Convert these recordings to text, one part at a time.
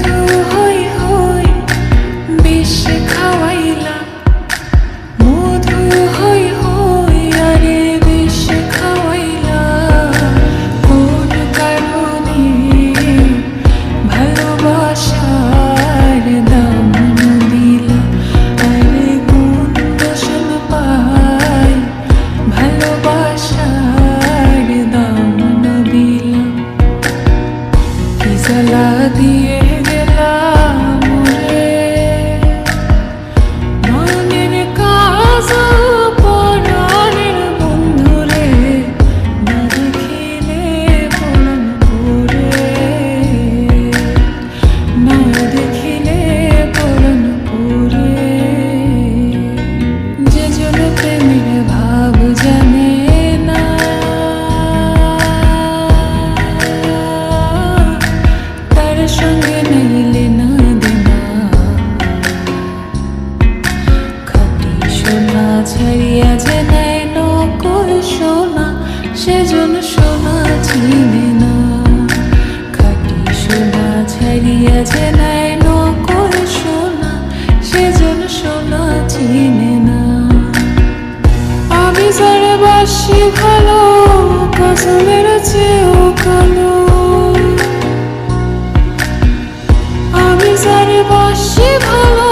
good. जला दिए जला হাসি ভালো কসমের চেয়েও কালো। আমি সারে বাসি ভালো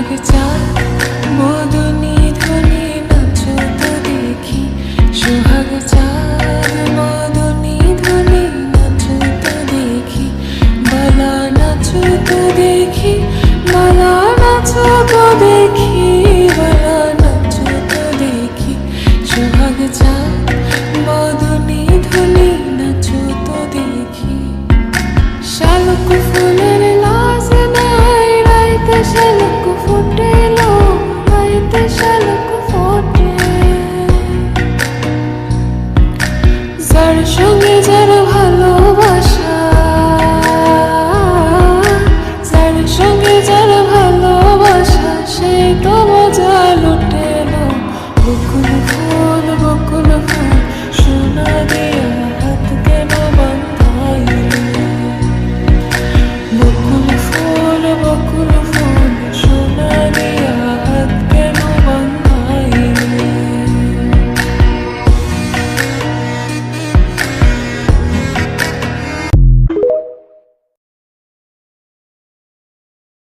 那个家 Karşın gecele